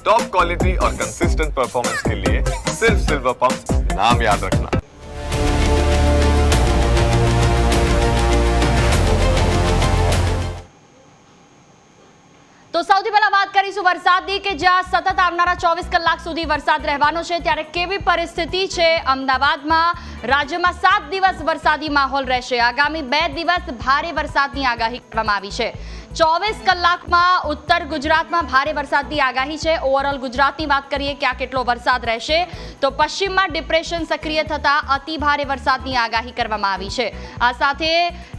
Top quality और consistent performance के लिए सिर्फ सिल्वर पंप नाम याद रखना તો સૌથી પહેલા વાત કરીશું વરસાદની કે જ્યાં સતત આવનારા ચોવીસ કલાક સુધી વરસાદ રહેવાનો છે ત્યારે કેવી પરિસ્થિતિ છે અમદાવાદમાં રાજ્યમાં સાત દિવસ વરસાદી માહોલ રહેશે આગામી બે દિવસ ભારે વરસાદની આગાહી કરવામાં આવી છે ચોવીસ કલાકમાં ઉત્તર ગુજરાતમાં ભારે વરસાદની આગાહી છે. ઓવરઓલ ગુજરાતની વાત કરીએ કે આ કેટલો વરસાદ રહેશે, તો પશ્ચિમમાં ડિપ્રેશન સક્રિય થતાં અતિ ભારે વરસાદની આગાહી કરવામાં આવી છે. આ સાથે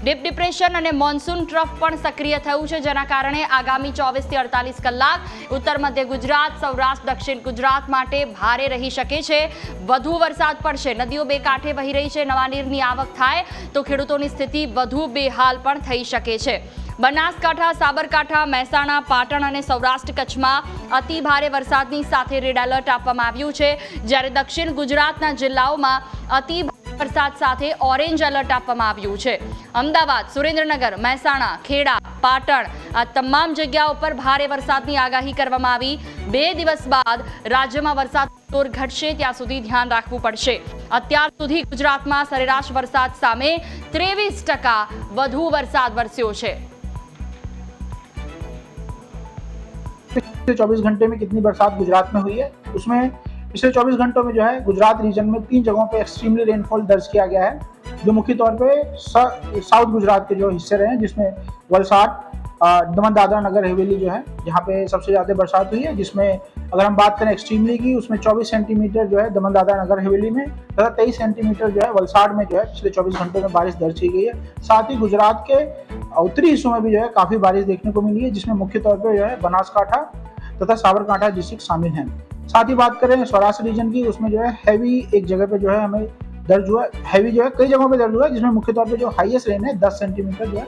ડીપ ડિપ્રેશન અને મોન્સૂન ટ્રફ પણ સક્રિય થયું છે, જેના કારણે આગામી ચોવીસથી અડતાલીસ કલાક ઉત્તર મધ્ય ગુજરાત, સૌરાષ્ટ્ર, દક્ષિણ ગુજરાત માટે ભારે રહી શકે છે. વધુ વરસાદ પડશે. નદીઓ બે કાંઠે વહી રહી છે. નવા નીરની આવક થાય તો ખેડૂતોની સ્થિતિ વધુ બેહાલ પણ થઈ શકે છે. બનાસકાંઠા, સાબરકાંઠા, મહેસાણા, પાટણ અને સૌરાષ્ટ્ર કચ્છમાં અતિ ભારે વરસાદની સાથે રેડ એલર્ટ આપવામાં આવ્યું છે. જ્યારે દક્ષિણ ગુજરાતના જિલ્લાઓમાં અતિ વરસાદ સાથે ઓરેન્જ એલર્ટ આપવામાં આવ્યું છે. અમદાવાદ, સુરેન્દ્રનગર, મહેસાણા, ખેડા, પાટણ આ તમામ જગ્યાઓ પર ભારે વરસાદની આગાહી કરવામાં આવી. બે દિવસ બાદ રાજ્યમાં વરસાદ તોર ઘટશે, ત્યાં સુધી ધ્યાન રાખવું પડશે. અત્યાર સુધી ગુજરાતમાં સરેરાશ વરસાદ સામે ત્રેવીસ વધુ વરસાદ વરસ્યો છે. पिछले 24 घंटे में कितनी बरसात गुजरात में हुई है? उसमें पिछले 24 घंटों में जो है, गुजरात रीजन में तीन जगहों पर एक्सट्रीमली रेनफॉल दर्ज किया गया है, जो मुख्य तौर पर साउथ गुजरात के जो हिस्से रहे हैं, जिसमें वलसाड दमन दादरा नगर, हवेली जो है, जहाँ पे सबसे ज़्यादा बरसात हुई है, जिसमें अगर हम बात करें एक्सट्रीमली की, उसमें 24 सेंटीमीटर जो है दमन दादा नगर हवेली में, तथा 23 सेंटीमीटर जो है वलसाड में जो है पिछले 24 घंटों में बारिश दर्ज की गई है। साथ ही गुजरात के उत्तरी हिस्सों में भी जो है काफ़ी बारिश देखने को मिली है, जिसमें मुख्य तौर पर जो है बनासकांठा तथा साबरकांठा डिस्ट्रिक्ट शामिल हैं। साथ ही बात करें सौराष्ट्र रीजन की, उसमें जो है हैवी एक जगह पर जो है हमें दर्ज हुआ हैवी जो है कई जगहों पर दर्ज हुआ है, जिसमें मुख्य तौर पर जो हाईएस्ट रेन है, दस सेंटीमीटर जो है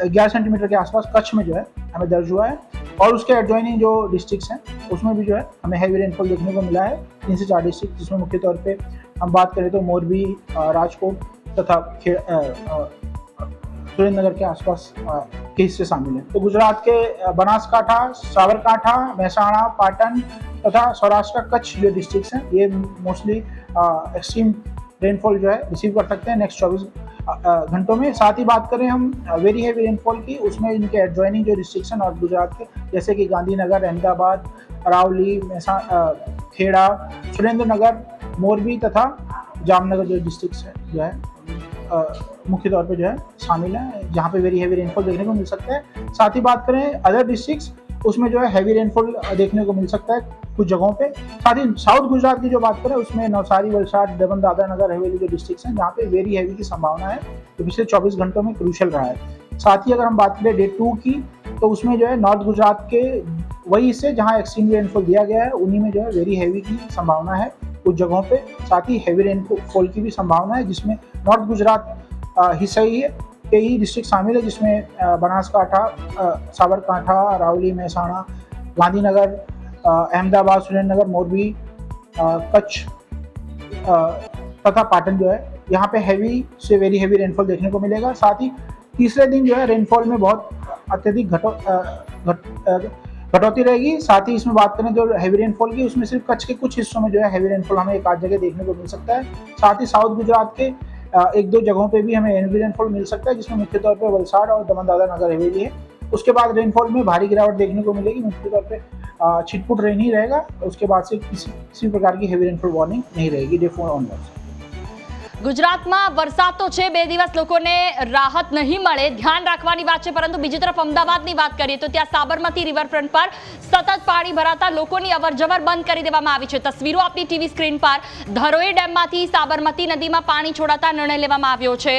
ग्यारह सेंटीमीटर के आसपास कच्छ में जो है हमें दर्ज हुआ है। और उसके एडजॉइनिंग जो डिस्ट्रिक्ट्स हैं, उसमें भी जो है, हमें हैवी रेनफॉल देखने को मिला है। तीन से चार डिस्ट्रिक्ट जिसमें मुख्य तौर पर हम बात करें तो मोरबी राजकोट तथा सुरेंद्रनगर के आसपास के हिस्से शामिल हैं। तो गुजरात के बनासकांठा, साबरकांठा, महसाणा, पाटन तथा सौराष्ट्र का कच्छ जो डिस्ट्रिक्ट्स हैं, ये मोस्टली एक्सट्रीम रेनफॉल जो है रिसीव कर सकते हैं नेक्स्ट चौबीस घंटों में। साथ ही बात करें हम वेरी हैवी रेनफॉल की, उसमें इनके एडजॉइनिंग जो हैं नॉर्थ गुजरात के, जैसे कि गांधीनगर, अहमदाबाद, अरावली खेड़ा, सुरेंद्रनगर, मोरबी तथा जामनगर जो डिस्ट्रिक्ट हैं, जो है मुख्य तौर पे जो है शामिल है, जहाँ पे वेरी हैवी रेनफॉल देखने को मिल सकता है। साथ ही बात करें अदर डिस्ट्रिक्ट्स उसमें जो है हैवी रेनफॉल देखने को मिल सकता है कुछ जगहों पे। साथ ही साउथ गुजरात की जो बात करें, उसमें नवसारी, वलसाड दमन दादरा नगर, हवेली जो डिस्ट्रिक्ट्स हैं, जहाँ पे वेरी हैवी की संभावना है, जो पिछले 24 घंटों में क्रूशल रहा है। साथ ही अगर हम बात करें डे टू की तो उसमें जो है नॉर्थ गुजरात के वही हिस्से जहाँ एक्सट्रीम रेनफॉल दिया गया है, उन्हीं में जो है वेरी हैवी की संभावना है कुछ जगहों पे। साथ ही हैवी रेनफॉल की भी संभावना है, जिसमें नॉर्थ गुजरात हिस्सा ही है। के ही डिस्ट्रिक्ट शामिल है, जिसमें बनासकांठा साबरकांठा रावली महसाणा, गांधीनगर अहमदाबाद, सुरेंद्रनगर, मोरबी कच्छ तथा पाटन जो है, यहाँ पे हैवी से वेरी हैवी रेनफॉल देखने को मिलेगा। साथ ही तीसरे दिन जो है रेनफॉल में बहुत अत्यधिक घटो घट कटौती रहेगी। साथ ही इसमें बात करें जो हैवी रेनफॉल की, उसमें सिर्फ़ कच्छ के कुछ हिस्सों में जो है हैवी रेनफॉल हमें एक आध जगह देखने को मिल सकता है। साथ ही साउथ गुजरात के एक दो जगहों पे भी हमें एनवी रेनफॉल मिल सकता है, जिसमें मुख्य तौर पे वलसाड और दमन दादा नगर हवेली है। उसके बाद रेनफॉल में भारी गिरावट देखने को मिलेगी, मुख्य तौर पर छिटपुट रेन ही रहेगा, उसके बाद से किसी किसी प्रकार की हैवी रेनफॉल वार्निंग नहीं रहेगी डे फोर ऑनवर्ड्स ગુજરાતમાં વરસાદ તો છે, બે દિવસ લોકોને રાહત નહીં મળે. ધ્યાન રાખવાની વાત છે, પરંતુ બીજી તરફ અમદાવાદની વાત કરીએ તો ત્યાં સાબરમતી રિવરફ્રન્ટ પર સતત પાણી ભરાતા લોકોની અવરજવર બંધ કરી દેવામાં આવી છે. તસવીરો આપની ટીવી સ્ક્રીન પર. ધરોઈ ડેમમાંથી સાબરમતી નદીમાં પાણી છોડાતા નિર્ણય લેવામાં આવ્યો છે.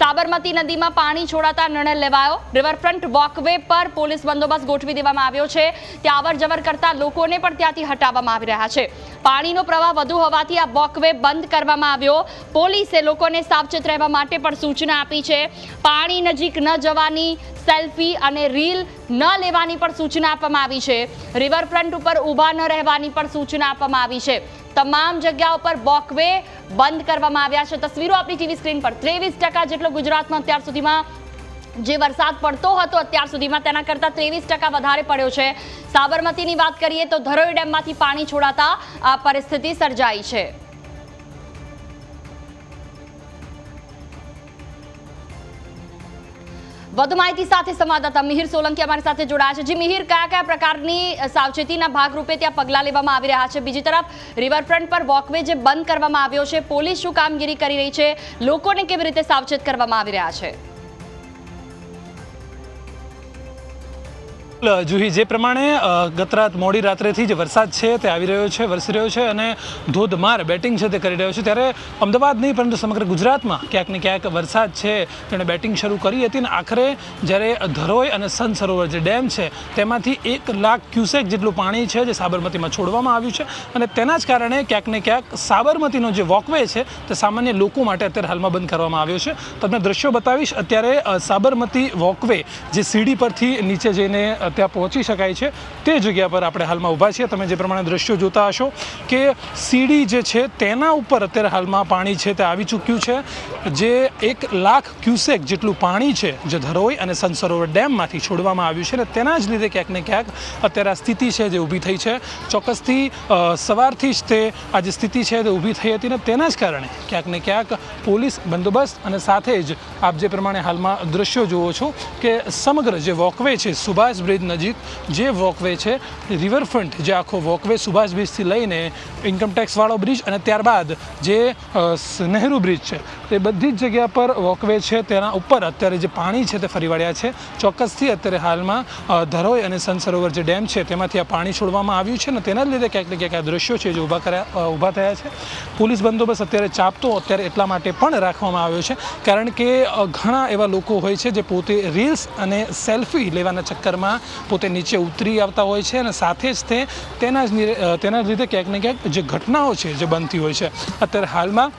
સાબરમતી નદીમાં પાણી છોડાતા નિર્ણય લેવાયો. રિવરફ્રન્ટ વોકવે પર પોલીસ બંદોબસ્ત ગોઠવી દેવામાં આવ્યો છે. ત્યાં અવરજવર કરતા લોકોને પણ ત્યાંથી હટાવવામાં આવી રહ્યા છે. પાણીનો પ્રવાહ વધુ હોવાથી આ વોકવે બંધ કરવામાં આવ્યો. પોલીસે લોકોને સાવચેત રહેવા માટે પણ સૂચના આપી છે. પાણી નજીક ન જવાની સેલ્ફી અને રીલ ન લેવાની પણ સૂચના આપવામાં આવી છે. રિવરફ્રન્ટ ઉપર ઊભા ન રહેવાની પણ સૂચના આપવામાં આવી છે. તમામ જગ્યાઓ પર વોકવે બંધ કરવામાં આવ્યા છે. તસવીરો આપણી ટીવી સ્ક્રીન પર ત્રેવીસ ટકા જેટલો ગુજરાતમાં અત્યાર સુધીમાં જે વરસાદ પડતો હતો અત્યાર સુધીમાં તેના કરતાં ત્રેવીસ ટકા વધારે પડ્યો છે. સાબરમતીની વાત કરીએ તો ધરોઈ ડેમમાંથી પાણી છોડાતા આ પરિસ્થિતિ સર્જાઈ છે. વધુ માહિતી સાથે સંવાદદાતા મિહિર સોલંકી અમારી સાથે જોડાયા છે. જી મિહિર, કયા કયા પ્રકારની સાવચેતીના ભાગરૂપે ત્યાં પગલાં લેવામાં આવી રહ્યા છે? બીજી તરફ રિવરફ્રન્ટ પર વોકવે જે બંધ કરવામાં આવ્યો છે, પોલીસ શું કામગીરી કરી રહી છે? લોકોને કેવી રીતે સાવચેત કરવામાં આવી રહ્યા છે? જુહી, જે પ્રમાણે ગતરાત ગત રાત મોડી રાત્રેથી જે વરસાદ છે તે આવી રહ્યો છે, વરસી રહ્યો છે અને ધોધમાર બેટિંગ છે તે કરી રહ્યો છે. ત્યારે અમદાવાદ નહીં, પરંતુ સમગ્ર ગુજરાતમાં ક્યાંક ને ક્યાંક વરસાદ છે, તેણે બેટિંગ શરૂ કરી હતી અને આખરે જ્યારે ધરોઈ અને સન સરોવર જે ડેમ છે, તેમાંથી એક લાખ ક્યુસેક જેટલું પાણી છે જે સાબરમતીમાં છોડવામાં આવ્યું છે અને તેના જ કારણે ક્યાંક ને ક્યાંક સાબરમતીનો જે વોકવે છે તે સામાન્ય લોકો માટે અત્યારે હાલમાં બંધ કરવામાં આવ્યો છે. તમને દ્રશ્યો બતાવીશ. અત્યારે સાબરમતી વોકવે જે સીડી પરથી નીચે જઈને ત્યાં પહોંચી શકાય છે. તે જગ્યા પર આપણે હાલમાં ઊભા છીએ. તમે જે પ્રમાણે દ્રશ્યો જોતા હશો કે સીડી જે છે તેના ઉપર અત્યારે હાલમાં પાણી છે તે આવી ચૂક્યું છે. જે એક લાખ ક્યુસેક જેટલું પાણી છે જે ધરોઈ અને સનસરોવર ડેમમાંથી છોડવામાં આવ્યું છે અને તેના જ લીધે ક્યાંક ને ક્યાંક અત્યારે આ સ્થિતિ છે જે ઊભી થઈ છે. ચોક્કસથી સવારથી જ તે આ જે સ્થિતિ છે તે ઊભી થઈ હતી ને તેના જ કારણે ક્યાંક ને ક્યાંક પોલીસ બંદોબસ્ત અને સાથે જ આપ જે પ્રમાણે હાલમાં દ્રશ્યો જુઓ છો કે સમગ્ર જે વોકવે છે સુભાષ બ્રિજ નજીક જે વોકવે છે, રિવરફ્રન્ટ જે આખો વોકવે સુભાષ બ્રિજથી લઈને ઇન્કમટેક્સવાળો બ્રિજ અને ત્યારબાદ જે નહેરુ બ્રિજ છે, તે બધી જ જગ્યા પર વોકવે છે, તેના ઉપર અત્યારે જે પાણી છે તે ફરી વળ્યા છે. ચોક્કસથી અત્યારે હાલમાં ધરોઈ અને સનસરોવર જે ડેમ છે તેમાંથી આ પાણી છોડવામાં આવ્યું છે અને તેના જ લીધે ક્યાંક ને ક્યાંક આ દ્રશ્યો છે જે ઊભા કર્યા ઊભા થયા છે. પોલીસ બંદોબસ્ત અત્યારે ચાપતો અત્યારે એટલા માટે પણ રાખવામાં આવ્યો છે, કારણ કે ઘણા એવા લોકો હોય છે જે પોતે રીલ્સ અને સેલ્ફી લેવાના ચક્કરમાં પોતે નીચે ઉતરી આવતા હોય છે અને સાથે જ તે તેના જ તેના જ લીધે ક્યાંક ને ક્યાંક જે ઘટનાઓ છે, જે બનતી હોય છે. અત્યારે હાલમાં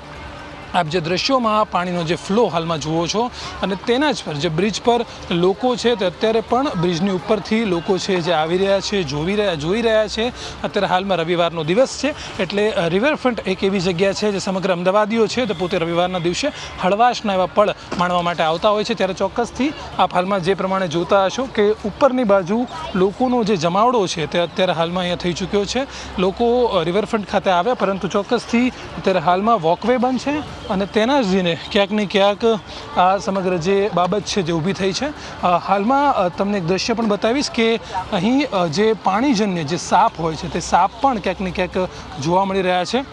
આપ જે દ્રશ્યોમાં પાણીનો જે ફ્લો હાલમાં જુઓ છો અને તેના જ પર, જે બ્રિજ પર લોકો છે તે અત્યારે પણ બ્રિજની ઉપરથી લોકો છે જે આવી રહ્યા છે, જોવી રહ્યા, જોઈ રહ્યા છે. અત્યારે હાલમાં રવિવારનો દિવસ છે એટલે રિવરફ્રન્ટ એક એવી જગ્યા છે જે સમગ્ર અમદાવાદીઓ છે તે પોતે રવિવારના દિવસે હળવાશના એવા પળ માણવા માટે આવતા હોય છે. ત્યારે ચોક્કસથી આપ હાલમાં જે પ્રમાણે જોતા હશો કે ઉપરની બાજુ લોકોનો જે જમાવડો છે તે અત્યારે હાલમાં અહીંયા થઈ ચૂક્યો છે. લોકો રિવરફ્રન્ટ ખાતે આવ્યા, પરંતુ ચોક્કસથી અત્યારે હાલમાં વોકવે બંધ છે. અને તેના જ દિને ક્યાંક ને ક્યાંક આ સમગ્ર જે બાબત છે જે ઊભી થઈ છે હાલમાં તમને એક દ્રશ્ય પણ બતાવીશ કે અહીં જે પાણીજન્ય જે સાપ હોય છે, તે સાપ પણ ક્યાંક ને ક્યાંક જોવા મળી રહ્યા છે.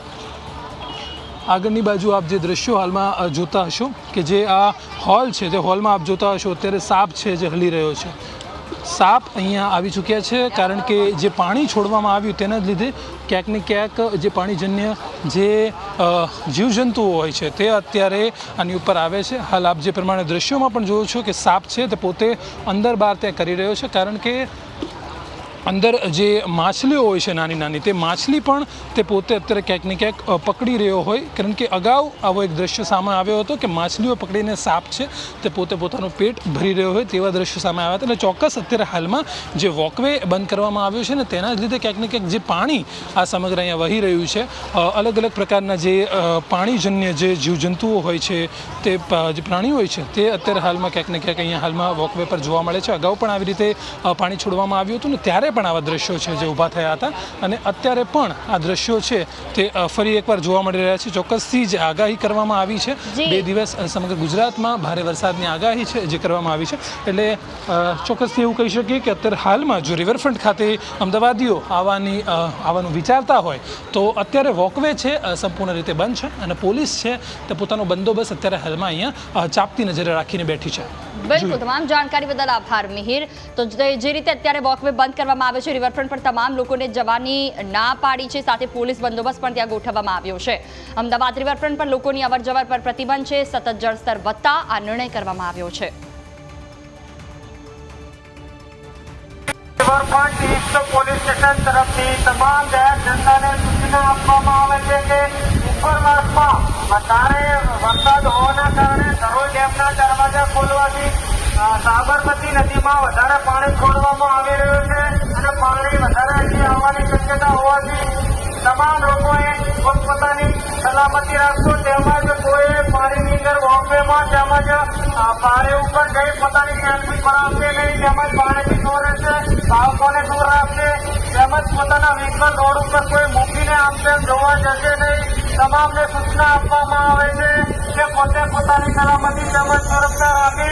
આગળની બાજુ આપ જે દ્રશ્યો હાલમાં જોતા હશો કે જે આ હોલ છે, જે હોલમાં આપ જોતા હશો, અત્યારે સાપ છે જે હલી રહ્યો છે. સાપ અહીંયા આવી ચૂક્યા છે, કારણ કે જે પાણી છોડવામાં આવ્યું તેના લીધે ક્યાંક ને ક્યાંક જે પાણીજન્ય જે જીવજંતુઓ હોય છે તે અત્યારે આની ઉપર આવે છે. હાલ આપ જે પ્રમાણે દ્રશ્યોમાં પણ જોવો છો કે સાપ છે તે પોતે અંદર બહાર ત્યાં કરી રહ્યો છે, કારણ કે અંદર જે માછલીઓ હોય છે નાની નાની, તે માછલી પણ તે પોતે અત્યારે ક્યાંક ને ક્યાંક પકડી રહ્યો હોય. કારણ કે અગાઉ આવો એક દ્રશ્ય સામે આવ્યો હતો કે માછલીઓ પકડીને સાપ છે, તે પોતે પોતાનું પેટ ભરી રહ્યો હોય તેવા દ્રશ્યો સામે આવ્યા હતા. એટલે ચોક્કસ અત્યારે હાલમાં જે વોકવે બંધ કરવામાં આવ્યો છે ને તેના જ લીધે ક્યાંક ને ક્યાંક જે પાણી આ સમગ્ર અહીંયા વહી રહ્યું છે અલગ અલગ પ્રકારના જે પાણીજન્ય જે જીવજંતુઓ હોય છે, તે જે પ્રાણીઓ હોય છે, તે અત્યારે હાલમાં ક્યાંક ને ક્યાંક અહીંયા હાલમાં વોકવે પર જોવા મળે છે. અગાઉ પણ આવી રીતે પાણી છોડવામાં આવ્યું હતું ને ત્યારે પણ આવા દ્રશ્યો છે જે ઊભા થયા હતા. અને અત્યારે પણ આ દ્રશ્યો છે તે ફરી એકવાર જોવા મળી રહ્યા છે. ચોક્કસથી જે આગાહી કરવામાં આવી છે. બે દિવસ સમગ્ર ગુજરાતમાં ભારે વરસાદની આગાહી છે જે કરવામાં આવી છે. એટલે ચોક્કસથી એવું કહી શકીએ કે અત્યારે હાલમાં જો રિવરફ્રન્ટ ખાતે અમદાવાદીઓ આવવાની આવવાનું વિચારતા હોય તો અત્યારે વોકવે છે સંપૂર્ણ રીતે બંધ છે. અને પોલીસ છે તે પોતાનો બંદોબસ્ત અત્યારે હાલમાં અહીંયા ચાપતી નજરે રાખીને બેઠી છે. બિલકુલ. તમામ જાણકારી બદલ આભાર મિહિર. તો જે રીતે અત્યારે વોકવે બંધ કરવામાં આવ્યો છે. રિવરફ્રન્ટ પર તમામ લોકોને જવાની ના પાડી છે. સાથે પોલીસ બંદોબસ્ત પણ ત્યાં ગોઠવવામાં આવ્યો છે. અમદાવાદ રિવરફ્રન્ટ પર લોકોની અવરજવર પર પ્રતિબંધ છે. સતત જળસ્તર વધતા આ નિર્ણય કરવામાં આવ્યો છે. પોલીસ સ્ટેશન તરફથી તમામ જનતાને આપવામાં આવે છે કે ઉપરવાસમાં વધારે વરસાદ દરવાજા ખોલવાથી સાબરમતી નદીમાં વધારે પાણી છોડવામાં આવી રહ્યું આવવાની શક્યતા હોવાથી તમામ લોકોએ પોતપોતાની સલામતી રાખશો તેમજ કોઈ પાણીની અંદર વોકવેમાં તેમજ પાણી ઉપર જઈ પોતાની સેલ્ફી કરાવશે નહીં. તેમજ પાણીથી દૂર રહેશે, બાળકોને દૂર રાખશે તેમજ પોતાના વ્હીકલ રોડ ઉપર કોઈ મૂકીને આપશે જોવા જશે નહીં. તમામને સૂચના આપવામાં આવે છે કે પોતે પોતાની સલામતી તેમજ સુરક્ષા રાખે.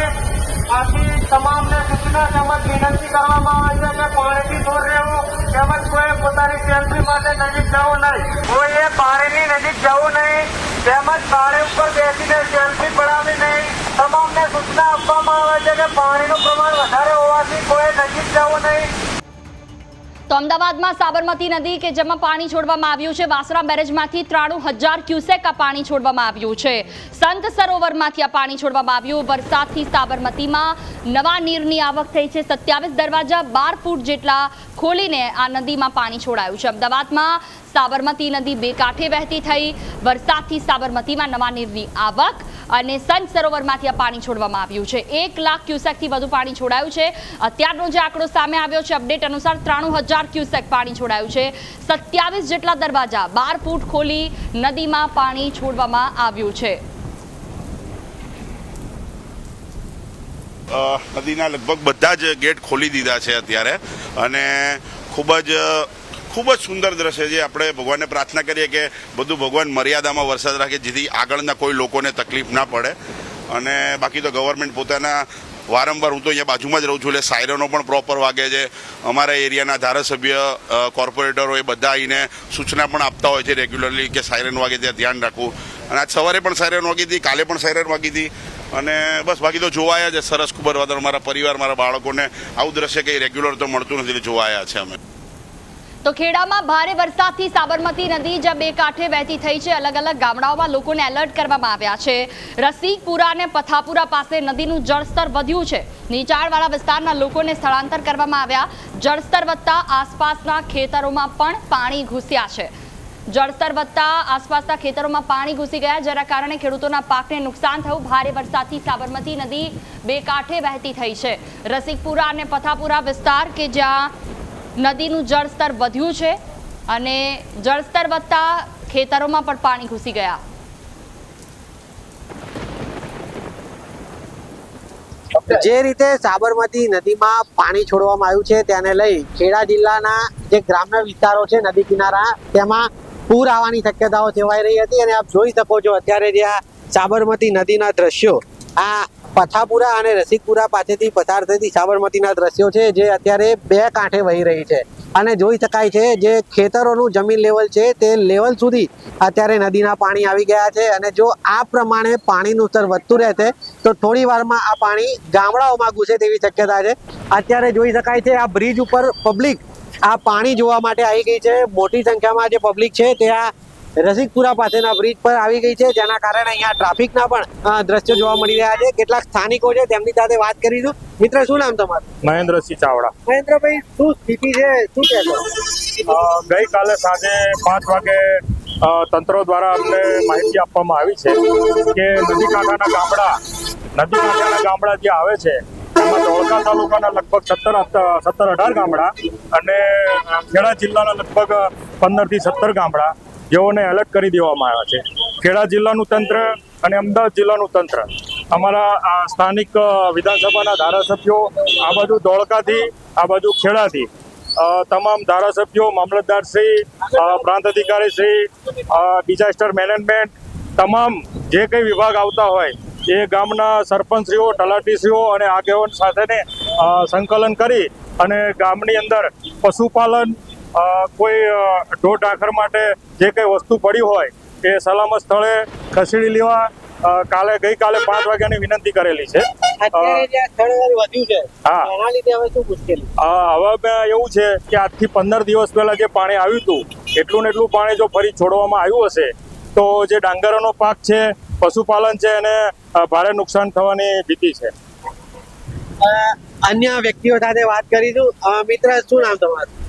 આથી તમામને સૂચના તેમજ વિનંતી કરવામાં આવે છે કે પાણીથી દૂર રહેવું તેમજ કોઈ પોતાની સેલ્ફી માટે નજીક જવું નહીં કોઈએ પાણીની નજીક જવું નહીં તેમજ પાણી ઉપર બેસીને સેલ્ફી પડાવવી નહીં તમામને સૂચના આપવામાં આવે છે કે પાણીનું પ્રમાણ વધારે હોવાથી કોઈ નજીક તો અમદાવાદમાં સાબરમતી નદી કે જેમાં પાણી છોડવામાં આવ્યું છે વાસરા બેરેજમાંથી ત્રાણું હજાર ક્યુસેક આ પાણી છોડવામાં આવ્યું છે. સંત સરોવરમાંથી આ પાણી છોડવામાં આવ્યું. વરસાદથી સાબરમતીમાં નવા નીરની આવક થઈ છે. સત્યાવીસ દરવાજા બાર ફૂટ જેટલા ખોલીને આ નદીમાં પાણી છોડાયું છે. અમદાવાદમાં સાબરમતી નદી બે કાંઠે વહેતી થઈ. વરસાદથી સાબરમતીમાં નવા નીરની આવક અને સંત સરોવરમાંથી આ પાણી છોડવામાં આવ્યું છે. એક લાખ ક્યુસેકથી વધુ પાણી છોડાયું છે. અત્યારનો જે આંકડો સામે આવ્યો છે, અપડેટ અનુસાર ત્રાણું હજાર ક્યુસેક પાણી છોડાયું છે. સત્યાવીસ જેટલા દરવાજા બાર ફૂટ ખોલી નદીમાં પાણી છોડવામાં આવ્યું છે. નદીના લગભગ બધા જ ગેટ ખોલી દીધા છે અત્યારે. અને ખૂબ જ ખૂબ જ સુંદર દ્રશ્ય છે. આપણે ભગવાનને પ્રાર્થના કરીએ કે બધું ભગવાન મર્યાદામાં વરસાદ રાખે, જેથી આગળના કોઈ લોકોને તકલીફ ના પડે. અને બાકી તો ગવર્મેન્ટ પોતાના વારંવાર હું તો અહીંયા બાજુમાં જ રહું છું, એટલે સાયરનો પણ પ્રોપર વાગે છે. અમારા એરિયાના ધારાસભ્ય કોર્પોરેટરો એ બધા આવીને સૂચના પણ આપતા હોય છે રેગ્યુલરલી કે સાયરન વાગે ત્યાં ધ્યાન રાખવું. અને આજ સવારે પણ સાયરન વાગી હતી, કાલે પણ સાયરન વાગી હતી. અને બસ બાકી તો જોવાયા છે સરસ ખૂબ વધારે મારા પરિવાર, મારા બાળકોને આવું દ્રશ્ય કંઈ રેગ્યુલર તો મળતું નથી, એટલે જોવાયા છે અમે. તો ખેડામાં ભારે વરસાદથી સાબરમતી નદી જ્યાં બે કાંઠે વહેતી થઈ છે. અલગ અલગ ગામડાઓમાં લોકોને એલર્ટ કરવામાં આવ્યા છે. રસિકપુરા અને પથાપુરા પાસે નદીનું જળસ્તર વધ્યું છે. નીચાણવાળા વિસ્તારના લોકોને સ્થળાંતર કરવામાં આવ્યા. જળસ્તર વધતા આસપાસના ખેતરોમાં પણ પાણી ઘૂસ્યા છે. જળસ્તર વધતા આસપાસના ખેતરોમાં પાણી ઘૂસી ગયા, જેના કારણે ખેડૂતોના પાકને નુકસાન થયું. ભારે વરસાદથી સાબરમતી નદી બે કાંઠે વહેતી થઈ છે. રસિકપુરા અને પથાપુરા વિસ્તાર કે જ્યાં નદીનું જળસ્તર વધ્યું છે અને જળસ્તર વધતા ખેતરોમાં પણ પાણી ઘૂસી ગયા. જે રીતે સાબરમતી નદીમાં પાણી છોડવામાં આવ્યું છે તેને લઈ ખેડા જિલ્લાના જે ગ્રામ્ય વિસ્તારો છે નદી કિનારા, તેમાં પૂર આવવાની શક્યતાઓ સેવાઈ રહી હતી. અને આપ જોઈ શકો છો અત્યારે જે સાબરમતી નદીના દ્રશ્યો, આ પથાપુરા અને રસિકપુરા પાસેથી પસાર થતી સાબરમતીના દ્રશ્યો છે, જે અત્યારે બે કાંઠે વહી રહી છે. અને જોઈ શકાય છે, જે ખેતરોનું જમીન લેવલ છે, તે લેવલ સુધી અત્યારે નદીના પાણી આવી ગયા છે. અને જો આ પ્રમાણે પાણીનું સ્તર વધતું રહેશે, તો થોડી વારમાં આ પાણી ગામડાઓમાં ઘૂસે તેવી શક્યતા છે. અત્યારે જોઈ શકાય છે, આ બ્રિજ ઉપર પબ્લિક આ પાણી જોવા માટે આવી ગઈ છે. મોટી સંખ્યામાં જે પબ્લિક છે, તે આ રસિકપુરા પાસેના બ્રિજ પર આવી ગઈ છે. જેના કારણે અહીંયા ટ્રાફિકના પણ દ્રશ્યો જોવા મળી રહ્યા છે. કેટલાક સ્થાનિકો છે તેમની સાથે વાત કરીશું. મિત્ર શું નામ તમારું? મહેન્દ્રસિંહ ચાવડા. મહેન્દ્રભાઈ શું સ્થિતિ છે? શું કહેશો? ગઈકાલે સાંજે પાંચ વાગે તંત્ર દ્વારા અમને માહિતી આપવામાં આવી છે કે નદી કાંઠાના ગામડા નદી કાંઠાના ગામડા જે આવે છે એમાં ધોળકા તાલુકાના લગભગ સત્તર સત્તર અઢાર ગામડા અને ખેડા જિલ્લાના લગભગ પંદરથી સત્તર ગામડા જેઓને એલર્ટ કરી દેવામાં આવ્યા છે. ખેડા જિલ્લાનું તંત્ર અને અમદાવાદ જિલ્લાનું તંત્ર, અમારા સ્થાનિક વિધાનસભાના ધારાસભ્યો, આ બાજુ ધોળકાથી, આ બાજુ ખેડાથી તમામ ધારાસભ્યો મામલતદારશ્રી પ્રાંત અધિકારીશ્રી ડિઝાસ્ટર મેનેજમેન્ટ તમામ જે કંઈ વિભાગ આવતા હોય, એ ગામના સરપંચશ્રીઓ, તલાટીશ્રીઓ અને આગેવાન સાથેને સંકલન કરી અને ગામની અંદર પશુપાલન કોઈ ઢોર ઢાંખર માટે જે કંઈ વસ્તુ પડી હોય એ સલામત સ્થળે ખસેડી લેવા કાલે ગઈકાલે પાંચ વાગ્યાની વિનંતી કરેલી છે. હવે એવું છે કે આજથી પંદર દિવસ પહેલા જે પાણી આવ્યું હતું એટલું ને એટલું પાણી જો ફરી છોડવામાં આવ્યું હશે તો જે ડાંગરનો પાક છે પશુપાલન છે એને ભારે નુકસાન થવાની ભીતિ છે. અન્ય વ્યક્તિઓ સાથે વાત કરીશું. મિત્ર શું નામ તમારું?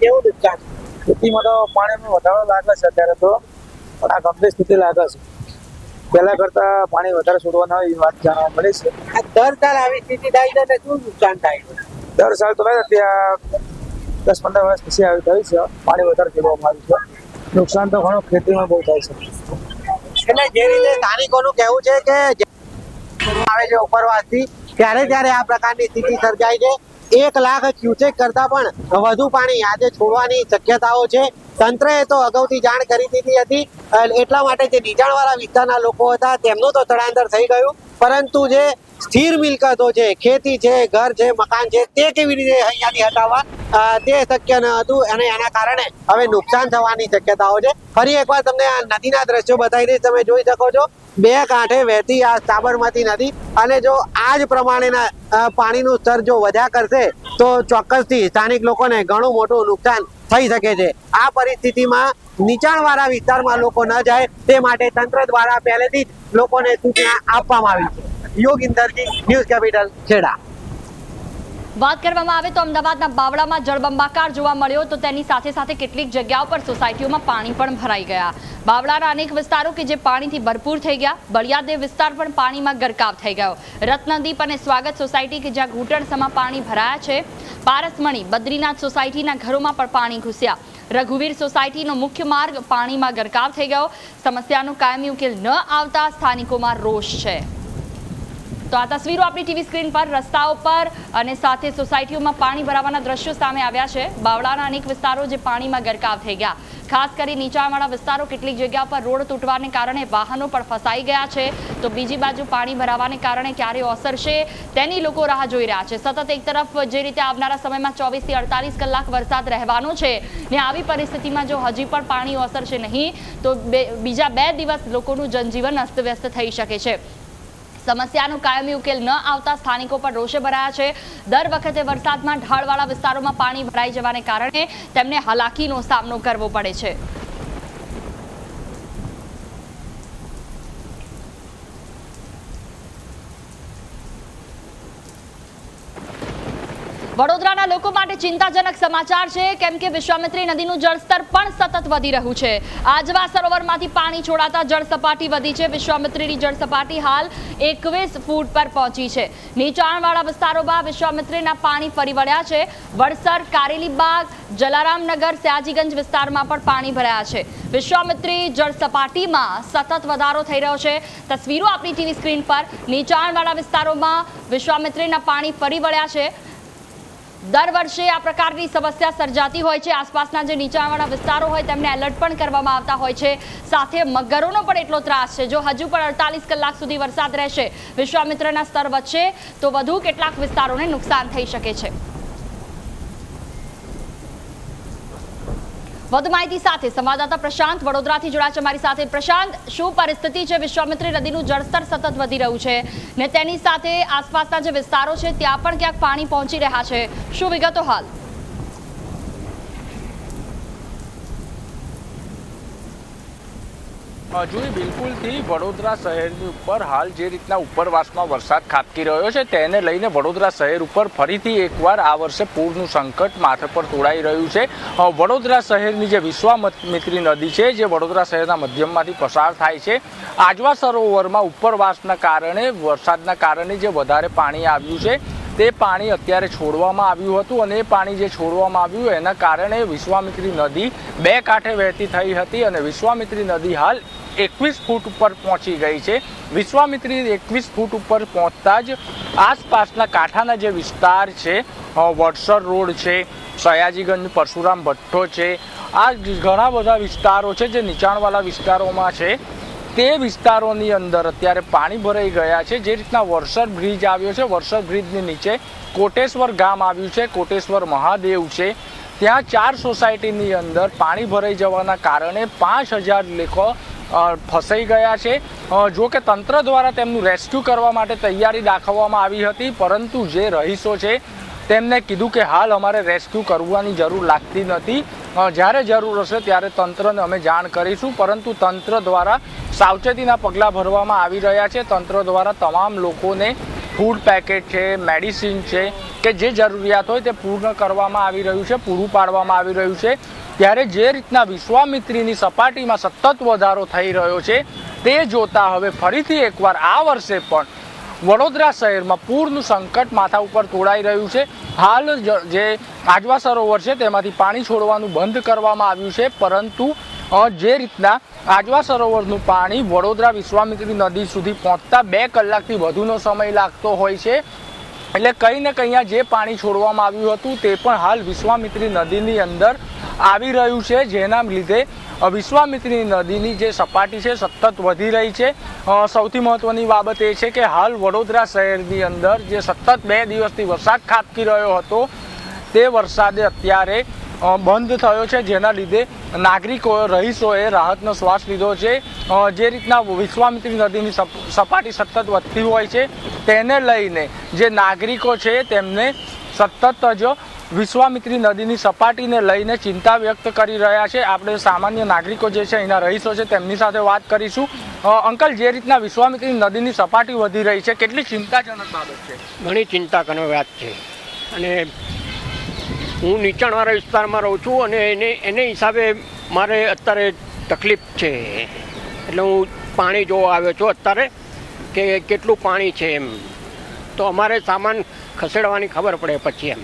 કેવું નુકસાન ખેતીમાં તો પાણીમાં વધારો લાગે છે અત્યારે તો આ ગંભીર સ્થિતિ લાગે છે પહેલા કરતા પાણી વધારે છોડવાના એ વાત જાણવા મળે છે આ દર સાલ આવી સ્થિતિ થાય છે શું નુકસાન થાય છે દર સાલ તો નહીં ત્યાં દસ પંદર વર્ષ પછી આવી થયું છે પાણી વધારે છોડવામાં આવ્યું નુકસાન તો ઘણું ખેતીમાં બહુ થાય છે. એટલે જે રીતે સ્થાનિકોનું કહેવું છે કે ઉપરવાસથી, ત્યારે ત્યારે આ પ્રકારની સ્થિતિ સર્જાય છે. એક લાખ ક્યુસેક કરતા પણ વધુ પાણી આજે છોડવાની શક્યતાઓ છે. તંત્રએ તો અગાઉથી જાણ કરી દીધી હતી. એટલા માટે જે નીચાણવાળા વિસ્તારના લોકો હતા, તેમનું તો સ્થળાંતર થઈ ગયું. પરંતુ જે સ્થિર મિલકતો છે, ખેતી છે, ઘર છે, મકાન છે, તે કેવી રીતે અહીંયાથી હટાવવા? તે શક્ય ન હતું અને એના કારણે હવે નુકસાન થવાની શક્યતાઓ છે. ફરી એકવાર તમને આ નદીના દ્રશ્યો બતાવી દઈશ. તમે જોઈ શકો છો. બે કાંઠે વહેતી આ સાબરમતી નદી અને જો આ જ પ્રમાણેના પાણીનું સ્તર જો વધ્યા કરશે, તો ચોક્કસથી સ્થાનિક લોકોને ઘણું મોટું નુકસાન થઈ શકે છે. આ પરિસ્થિતિમાં નીચાણવાળા વિસ્તારમાં લોકો ન જાય, તે માટે તંત્ર દ્વારા પહેલેથી જ લોકોને સૂચના આપવામાં આવી છે. Yogindar ji, news capital Kheda. વાત કરવામાં આવે તો અમદાવાદના બાવળામાં જળબંબાકાર જોવા મળ્યો તો તેની સાથે સાથે કેટલીક જગ્યાઓ પર સોસાયટીઓમાં પાણી પણ ભરાઈ ગયા. બાવળાના અનેક વિસ્તારો કે જે પાણીથી ભરપૂર થઈ ગયા બળિયાદેવ વિસ્તાર પણ પાણીમાં ગરકાવ થઈ ગયો. રત્નદીપ અને સ્વાગત સોસાયટી કે જ્યાં ઘૂંટણસમાં પાણી ભરાયા છે, પારસમણી, બદ્રીનાથ સોસાયટીના ઘરોમાં પણ પાણી ઘૂસ્યા. રઘુવીર સોસાયટીનો મુખ્ય માર્ગ પાણીમાં ગરકાવ થઈ ગયો. સમસ્યાનો કાયમી ઉકેલ ન આવતા સ્થાનિકોમાં રોષ છે. તો આ તસવીરો આપણી ટીવી સ્ક્રીન પર, રસ્તાઓ પર અને સાથે સોસાયટીઓમાં પાણી ભરાવાના દ્રશ્યો સામે આવ્યા છે. બાવળાના અનેક વિસ્તારો જે પાણીમાં ગરકાવ થઈ ગયા. ખાસ કરી નીચાણવાળા વિસ્તારો કેટલીક જગ્યા પર રોડ તૂટવાને કારણે વાહનો પણ ફસાઈ ગયા છે. તો બીજી બાજુ પાણી ભરાવાને કારણે ક્યારે ઓસરશે તેની લોકો રાહ જોઈ રહ્યા છે. સતત એક તરફ જે રીતે આવનારા સમયમાં ચોવીસથી અડતાલીસ કલાક વરસાદ રહેવાનો છે ને આવી પરિસ્થિતિમાં જો હજી પણ પાણી ઓસરશે નહીં, તો બીજા બે દિવસ લોકોનું જનજીવન અસ્તવ્યસ્ત થઈ શકે છે. સમસ્યાનો કાયમી ઉકેલ ન આવતા સ્થાનિકો પર રોષે ભરાયા છે. દર વખતે વરસાદમાં ઢાળવાળા વિસ્તારોમાં પાણી ભરાઈ જવાને કારણે તેમને હાલાકીનો સામનો કરવો પડે છે. વડોદરાના લોકો માટે ચિંતાજનક સમાચાર છે. કેમ કે વિશ્વામિત્રી નદીનું જળસ્તર પણ સતત વધી રહ્યું છે. આજવા સરોવરમાંથી પાણી છોડાતા જળ સપાટી વધી છે. વિશ્વામિત્રીની જળ સપાટી હાલ એકવીસ ફૂટ પર પહોંચી છે. નીચાણવાળા વિસ્તારોમાં વિશ્વામિત્રીના પાણી ફરી વળ્યા છે. વડસર કારેલીબાગ જલારામનગર, સયાજીગંજ વિસ્તારમાં પણ પાણી ભરાયા છે. વિશ્વામિત્રી જળ સપાટીમાં સતત વધારો થઈ રહ્યો છે. તસવીરો આપણી ટીવી સ્ક્રીન પર. નીચાણવાળા વિસ્તારોમાં વિશ્વામિત્રીના પાણી ફરી વળ્યા છે. દર વર્ષે આ પ્રકારની સમસ્યા સર્જાતી હોય છે. આસપાસના જે નીચાણવાળા વિસ્તારો હોય તેમને એલર્ટ પણ કરવામાં આવતા હોય છે. સાથે મગરોનો પણ એટલો ત્રાસ છે. જો હજુ પણ અડતાલીસ કલાક સુધી વરસાદ રહેશે વિશ્વામિત્રના સ્તર વધશે તો વધુ કેટલાક વિસ્તારોને નુકસાન થઈ શકે છે. વધુ માહિતી સાથે સંવાદદાતા પ્રશાંત વડોદરાથી જોડાશે મારી સાથે. પ્રશાંત, શું પરિસ્થિતિ છે? વિશ્વામિત્રી નદીનું જળસ્તર સતત વધી રહ્યું છે ને તેની સાથે આસપાસના જે વિસ્તારો છે, ત્યાં પણ ક્યાંક પાણી પહોંચી રહ્યા છે. શું વિગતો હાલ? જોઈ બિલકુલથી વડોદરા શહેરની ઉપર હાલ જે રીતના ઉપરવાસમાં વરસાદ ખાબકી રહ્યો છે, તેને લઈને વડોદરા શહેર ઉપર ફરીથી એકવાર આ વર્ષે પૂરનું સંકટ માથે પર તોડાઈ રહ્યું છે. વડોદરા શહેરની જે વિશ્વામિત્રી નદી છે, જે વડોદરા શહેરના મધ્યમમાંથી પસાર થાય છે આજવા સરોવરમાં ઉપરવાસના કારણે, વરસાદના કારણે જે વધારે પાણી આવ્યું છે, તે પાણી અત્યારે છોડવામાં આવ્યું હતું અને એ પાણી જે છોડવામાં આવ્યું એના કારણે વિશ્વામિત્રી નદી બે કાંઠે વહેતી થઈ હતી અને વિશ્વામિત્રી નદી હાલ એકવીસ ફૂટ ઉપર પહોંચી ગઈ છે. વિશ્વામિત્રી એકવીસ ફૂટ ઉપર પહોંચતા જ આસપાસના કાંઠાના જે વિસ્તાર છે વડસર રોડ છે, સયાજીગંજ, પરશુરામ ભઠ્ઠો છે, આ ઘણા બધા વિસ્તારો છે જે નીચાણવાળા વિસ્તારોમાં છે. તે વિસ્તારોની અંદર અત્યારે પાણી ભરાઈ ગયા છે. જે રીતના વરસદ બ્રિજ આવ્યો છે વરસદ બ્રિજની નીચે કોટેશ્વર ગામ આવ્યું છે, કોટેશ્વર મહાદેવ છે. ત્યાં ચાર સોસાયટીની અંદર પાણી ભરાઈ જવાના કારણે પાંચ હજાર લેખો ફસાઈ ગયા છે. જો કે તંત્ર દ્વારા તેમનું રેસ્ક્યુ કરવા માટે તૈયારી દાખવવામાં આવી હતી, પરંતુ જે રહીશો છે, તેમને કીધું કે હાલ અમારે રેસ્ક્યુ કરવાની જરૂર લાગતી નથી. જ્યારે જરૂર હશે ત્યારે તંત્રને અમે જાણ કરીશું, પરંતુ તંત્ર દ્વારા સાવચેતીના પગલાં ભરવામાં આવી રહ્યા છે. તંત્ર દ્વારા તમામ લોકોને ફૂડ પેકેટ છે, મેડિસિન છે, કે જે જરૂરિયાત હોય તે પૂર્ણ કરવામાં આવી રહ્યું છે, પૂરું પાડવામાં આવી રહ્યું છે. ત્યારે જે રીતના વિશ્વામિત્રીની સપાટીમાં સતત વધારો થઈ રહ્યો છે, તે જોતા હવે ફરીથી એકવાર આ વર્ષે પણ વડોદરા શહેરમાં પૂરનું સંકટ માથા ઉપર તોડાઈ રહ્યું છે. હાલ જ- આજવા સરોવર છે, તેમાંથી પાણી છોડવાનું બંધ કરવામાં આવ્યું છે, પરંતુ જે રીતના આજવા સરોવરનું પાણી વડોદરા વિશ્વામિત્રી નદી સુધી પહોંચતા બે કલાકથી વધુનો સમય લાગતો હોય છે એટલે કંઈ ને કંઈ જે પાણી છોડવામાં આવ્યું હતું તે પણ હાલ વિશ્વામિત્રી નદીની અંદર આવી રહ્યું છે, જેના લીધે વિશ્વામિત્રી નદીની જે સપાટી છે સતત વધી રહી છે. સૌથી મહત્વની બાબત એ છે કે હાલ વડોદરા શહેરની અંદર જે સતત બે દિવસથી વરસાદ ખાબકી રહ્યો હતો, તે વરસાદે અત્યારે બંધ થયો છે જેના લીધે નાગરિકો રહીશોએ રાહતનો શ્વાસ લીધો છે. જે રીતના વિશ્વામિત્રી નદીની સપ- સપાટી સતત વધતી હોય છે, તેને લઈને જે નાગરિકો છે તેમને સતત જ વિશ્વામિત્રી નદીની સપાટીને લઈને ચિંતા વ્યક્ત કરી રહ્યા છે. આપણે સામાન્ય નાગરિકો જે છે અહીંના રહીશો છે તેમની સાથે વાત કરીશું. અંકલ, જે રીતના વિશ્વામિત્રી નદીની સપાટી વધી રહી છે, કેટલી ચિંતાજનક બાબત છે? ઘણી ચિંતા વાત છે. અને હું નીચાણવાળા વિસ્તારમાં રહું છું અને એને એને હિસાબે મારે અત્યારે તકલીફ છે. એટલે હું પાણી જોવા આવ્યો છું અત્યારે કે કેટલું પાણી છે એમ. તો અમારે સામાન ખસેડવાની ખબર પડે પછી એમ.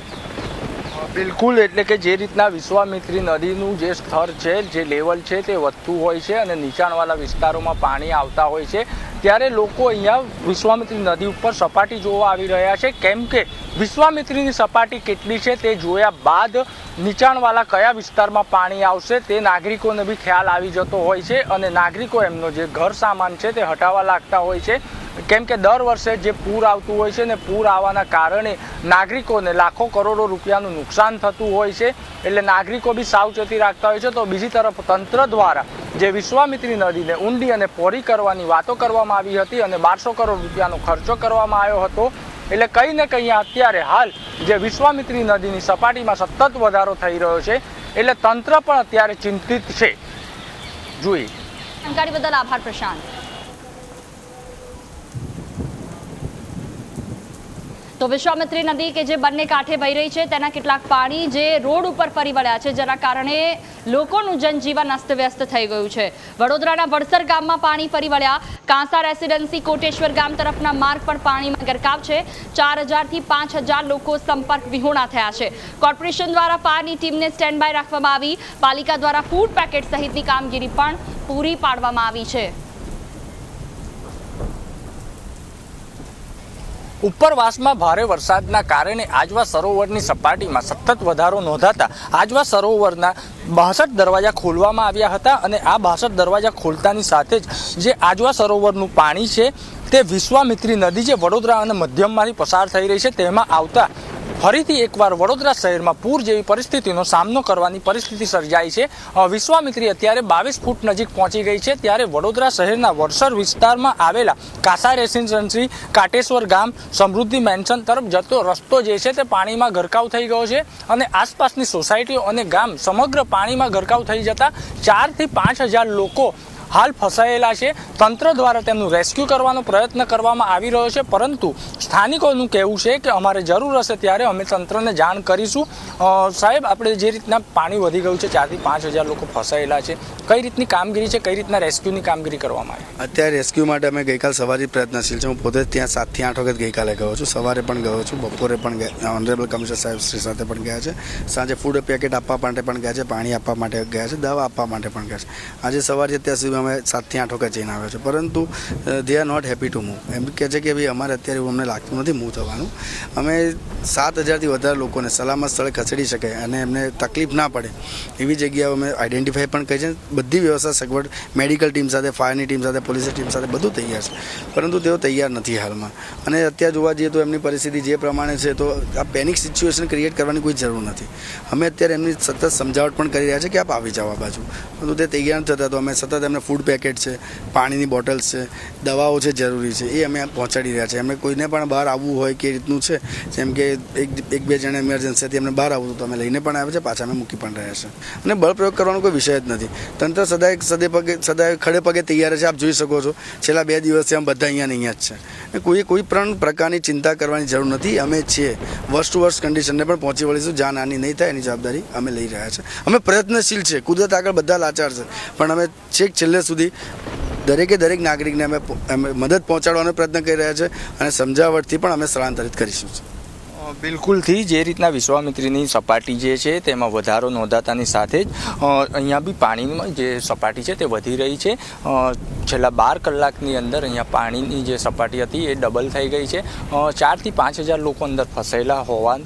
બિલકુલ, એટલે કે જે રીતના વિશ્વામિત્રી નદીનું જે સ્તર છે, જે લેવલ છે તે વધતું હોય છે અને નીચાણવાળા વિસ્તારોમાં પાણી આવતા હોય છે. ત્યારે લોકો અહીંયા વિશ્વામિત્રી નદી ઉપર સપાટી જોવા આવી રહ્યા છે. કેમ કે વિશ્વામિત્રીની સપાટી કેટલી છે તે જોયા બાદ નીચાણવાળા કયા વિસ્તારમાં પાણી આવશે તે નાગરિકોને બી ખ્યાલ આવી જતો હોય છે અને નાગરિકો એમનો જે ઘર સામાન છે તે હટાવવા લાગતા હોય છે. કેમ કે દર વર્ષે જે પૂર આવતું હોય છે ને પૂર આવવાના કારણે નાગરિકોને લાખો કરોડો રૂપિયાનું નુકસાન થતું હોય છે. એટલે નાગરિકો બી સાવચેતી રાખતા હોય છે. તો બીજી તરફ તંત્ર દ્વારા જે વિશ્વામિત્રી નદીને ઊંડી અને પોરી કરવાની વાતો કરવામાં આવી હતી અને બારસો કરોડ રૂપિયાનો ખર્ચો કરવામાં આવ્યો હતો. એટલે કંઈ ને કંઈ અત્યારે હાલ જે વિશ્વામિત્રી નદીની સપાટીમાં સતત વધારો થઈ રહ્યો છે. એટલે તંત્ર પણ અત્યારે ચિંતિત છે. જોઈએ. જાણકારી બદલ આભાર, પ્રશાંત. તો વિશ્વામિત્રી નદી કે જે બંને કાંઠે વહી રહી છે, તેના કેટલાક પાણી જે રોડ ઉપર ફરી વળ્યા છે, જેના કારણે લોકોનું જનજીવન અસ્તવ્યસ્ત થઈ ગયું છે. વડોદરાના વડસર ગામમાં પાણી ફરી વળ્યા. કાંસા રેસિડેન્સી કોટેશ્વર ગામ તરફના માર્ગ પર પાણીમાં ગરકાવ છે. ચાર હજારથી પાંચ હજાર લોકો સંપર્ક વિહોણા થયા છે. કોર્પોરેશન દ્વારા ફાયરની ટીમને સ્ટેન્ડ બાય રાખવામાં આવી. પાલિકા દ્વારા ફૂડ પેકેટ સહિતની કામગીરી પણ પૂરી પાડવામાં આવી છે. ઉપરવાસમાં ભારે વરસાદના કારણે આજવા સરોવરની સપાટીમાં સતત વધારો નોંધાતા આજવા સરોવરના બાસઠ દરવાજા ખોલવામાં આવ્યા હતા અને આ બાસઠ દરવાજા ખોલતાની સાથે જ જે આજવા સરોવરનું પાણી છે તે વિશ્વામિત્રી નદી જે વડોદરા અને મધ્યમમાંથી પસાર થઈ રહી છે તેમાં આવતા ફરીથી એકવાર વડોદરા શહેરમાં પૂર જેવી પરિસ્થિતિનો સામનો કરવાની પરિસ્થિતિ સર્જાઈ છે. વિશ્વામિત્રી અત્યારે બાવીસ ફૂટ નજીક પહોંચી ગઈ છે ત્યારે વડોદરા શહેરના વડસર વિસ્તારમાં આવેલા કાસા રેસિડેન્સી કાટેશ્વર ગામ સમૃદ્ધિ મેન્શન તરફ જતો રસ્તો જે છે તે પાણીમાં ગરકાવ થઈ ગયો છે અને આસપાસની સોસાયટીઓ અને ગામ સમગ્ર પાણીમાં ગરકાવ થઈ જતા ચારથી પાંચ હજાર લોકો હાલ ફસાયેલા છે. તંત્ર દ્વારા તેમનું રેસ્ક્યુ કરવાનો પ્રયત્ન કરવામાં આવી રહ્યો છે. પરંતુ સ્થાનિકોનું કહેવું છે કે અમારે જરૂર હશે ત્યારે અમે તંત્રને જાણ કરીશું. સાહેબ, આપણે જે રીતના પાણી વધી ગયું છે, ચારથી પાંચ હજાર લોકો ફસાયેલા છે. કઈ રીતની કામગીરી છે? કઈ રીતના રેસ્ક્યુની કામગીરી કરવામાં આવી? અત્યારે રેસ્ક્યુ માટે અમે ગઈકાલ સવારે પ્રયત્નશીલ છે. હું પોતે ત્યાં સાતથી આઠ વખત ગઈકાલે ગયો છું. સવારે પણ ગયો છું. બપોરે પણ ગયા ઓનરેબલ કમિશનર સાહેબ શ્રી સાથે પણ ગયા છે. સાંજે ફૂડ પેકેટ આપવા માટે પણ ગયા છે. પાણી આપવા માટે ગયા છે. દવા આપવા માટે પણ ગયા છે. આજે સવારે અત્યાર સુધી અમે સાતથી આઠ વખત જઈને આવ્યા છે પરંતુ they are not happy to move એમ કહે છે કે ભાઈ અમારે અત્યારે એવું અમને લાગતું નથી મૂવ થવાનું. અમે સાત હજારથી વધારે લોકોને સલામત સ્થળે ખસેડી શકે અને એમને તકલીફ ના પડે. એવી જગ્યાઓ અમે આઈડેન્ટિફાઈ પણ કરી છે. બધી વ્યવસ્થા સગવડ મેડિકલ ટીમ સાથે ફાયરની ટીમ સાથે પોલીસની ટીમ સાથે બધું તૈયાર છે. પરંતુ તેઓ તૈયાર નથી હાલમાં. અને અત્યારે જોવા જઈએ તો એમની પરિસ્થિતિ જે પ્રમાણે છે તો આ પેનિક સિચ્યુએશન ક્રિએટ કરવાની કોઈ જરૂર નથી. અમે અત્યારે એમની સતત સમજાવટ પણ કરી રહ્યા છે કે આપ આવી જાઓ આ બાજુ. પરંતુ તે તૈયાર થતા તો અમે સતત એમને ફૂડ પેકેટ છે, પાણીની બોટલ્સ છે, દવાઓ છે જરૂરી છે, એ અમે પહોંચાડી રહ્યા છીએ અમે કોઈને પણ બહાર આવવું હોય કે રીતનું છે, જેમ કે એક એક બે જણા ઇમરજન્સી હતી એમને બહાર આવવું તો અમે લઈને પણ આવે છે, પાછા અમે મૂકી પણ રહ્યા છે. અને બળપ્રયોગ કરવાનો કોઈ વિષય જ નથી. તંત્ર સદાય સદે પગે, સદાય ખડે પગે તૈયાર છે, આપ જોઈ શકો છો. છેલ્લા બે દિવસથી અમે બધા અહીંયા અહીંયા જ છે. કોઈ કોઈ પણ પ્રકારની ચિંતા કરવાની જરૂર નથી. અમે છીએ. વર્ષ ટુ વર્ષ કન્ડિશનને પણ પહોંચી વળીશું. જ્યાં નાની નહીં થાય, એની જવાબદારી અમે લઈ રહ્યા છે. અમે પ્રયત્નશીલ છે. કુદરત આગળ બધા લાચાર છે. પણ અમે છેક છેલ્લે સુધી દરેકે દરેક નાગરિકને અમે અમે મદદ પહોંચાડવાનો પ્રયત્ન કરી રહ્યા છે અને સમજાવટથી પણ અમે સ્થળાંતરિત કરીશું બિલકુલથી જે રીતના વિશ્વામિત્રીની સપાટી જે છે તેમાં વધારો નોંધાતાની સાથે જ અહીંયા બી પાણીની જે સપાટી છે તે વધી રહી છે. છેલ્લા બાર કલાકની અંદર અહીંયા પાણીની જે સપાટી હતી એ ડબલ થઈ ગઈ છે. ચારથી પાંચ હજાર લોકો અંદર ફસાયેલા હોવા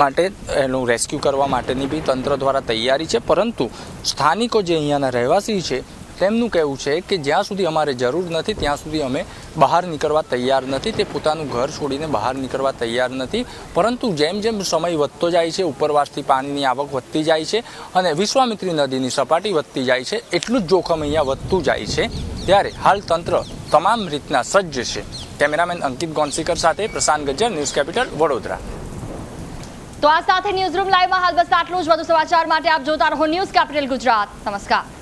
માટે એનું રેસ્ક્યુ કરવા માટેની બી તંત્ર દ્વારા તૈયારી છે. પરંતુ સ્થાનિકો જે અહીંયાના રહેવાસી છે તેમનું કહેવું છે કે જ્યાં સુધી અમારે જરૂર નથી, ત્યાં સુધી અમે બહાર નીકળવા તૈયાર નથી, તે પોતાનું ઘર છોડીને બહાર નીકળવા તૈયાર નથી. પરંતુ જેમ જેમ સમય વધતો જાય છે, ઉપરવાસથી પાણીની આવક વધતી જાય છે અને વિશ્વામિત્રી નદીની સપાટી વધતી જાય છે, એટલું જ જોખમ અહીંયા વધતું જાય છે. ત્યારે હાલ તંત્ર તમામ રીતના સજ્જ છે. કેમેરામેન અંકિત ગોનસીકર સાથે પ્રશાંત ગજ્જર, ન્યૂઝ કેપિટલ વડોદરા. તો આ સાથે ન્યૂઝરૂમ લાઈવમાં હાલ બસ આટલું જ. વધુ સમાચાર માટે આપ જોતા રહો ન્યૂઝ કેપિટલ ગુજરાત. નમસ્કાર.